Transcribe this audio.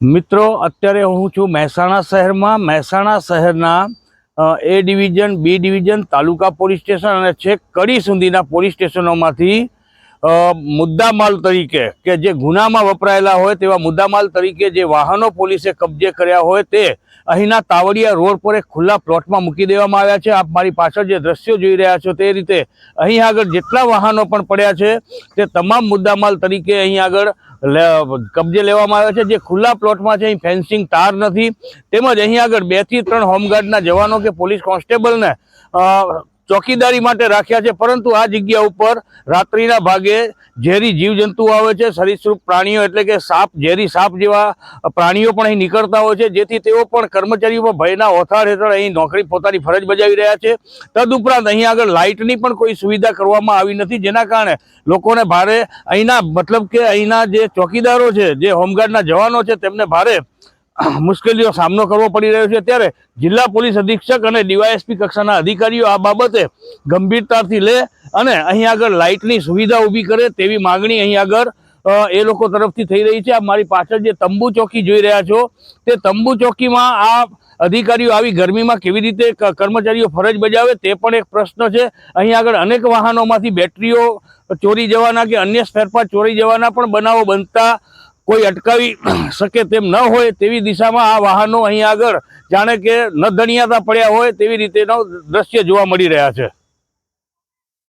મિત્રો, અત્યારે હું છું મહેસાણા શહેરમાં. મહેસાણા શહેરના A division B division taluka police station અને છેક કડી સુધીના પોલીસ સ્ટેશનોમાંથી મુદ્દામાલ તરીકે કે જે ગુનામાં વપરાયેલા હોય તેવા મુદ્દામાલ તરીકે જે વાહનો પોલીસે કબજે કર્યા હોય તે અહીંના તાવડિયા રોડ પર એક ખુલ્લા પ્લોટમાં મૂકી દેવામાં આવ્યા છે. આપ મારી પાછળ જે દ્રશ્યો જોઈ રહ્યા છો તે રીતે અહીં આગળ જેટલા વાહનો પણ પડ્યા છે, તે તમામ મુદ્દામાલ તરીકે અહીં આગળ કબજે લેવામાં આવ્યા છે. જે ખુલ્લા પ્લોટમાં છે, અહીં ફેન્સિંગ તાર નથી. તેમજ અહીં આગળ બેથી ત્રણ હોમગાર્ડના જવાનો કે પોલીસ કોન્સ્ટેબલને ચોકીદારી માટે રાખ્યા છે, પરંતુ આ જગ્યા ઉપર રાત્રિના ભાગે ઝેરી જીવજંતુઓ આવે છે, સરીસૃપ પ્રાણીઓ એટલે કે સાપ, ઝેરી સાપ જેવા પ્રાણીઓ પણ અહીં નીકળતા હોય છે, જેથી તેઓ પણ કર્મચારીઓ ભયના ઓથાર હેઠળ અહીં નોકરી પોતાની ફરજ બજાવી રહ્યા છે. તદુપરાંત અહીં આગળ લાઇટની પણ કોઈ સુવિધા કરવામાં આવી નથી, જેના કારણે લોકોને ભારે અહીંના, મતલબ કે અહીંના જે ચોકીદારો છે, જે હોમગાર્ડના જવાનો છે, તેમને ભારે મુશ્કેલીઓ સામનો કરવો પડી રહ્યો છે. ત્યારે જિલ્લા પોલીસ અધિક્ષક અને ડીવાયએસપી કક્ષાના અધિકારીઓ આ બાબતે ગંભીરતાથી લે અને અહીં આગળ લાઇટની સુવિધા ઊભી કરે તેવી માગણી અહીં આગળ એ લોકો તરફથી થઈ રહી છે. આ મારી પાછળ જે તંબુ ચોકી જોઈ રહ્યા છો, તે તંબુ ચોકીમાં આ અધિકારીઓ આવી ગરમીમાં કેવી રીતે કર્મચારીઓ ફરજ બજાવે તે પણ એક પ્રશ્ન છે. અહીં આગળ અનેક વાહનોમાંથી બેટરીઓ ચોરી જવાના કે અન્ય સ્પેરપાર્ટ ચોરી જવાના પણ બનાવો બનતા કોઈ અટકાવી શકે તેમ ન હોય તેવી દિશામાં આ વાહનો અહીં આગળ જાણે કે ન ધણિયાતા પડ્યા હોય તેવી રીતેનો દ્રશ્ય જોવા મળી રહ્યા છે.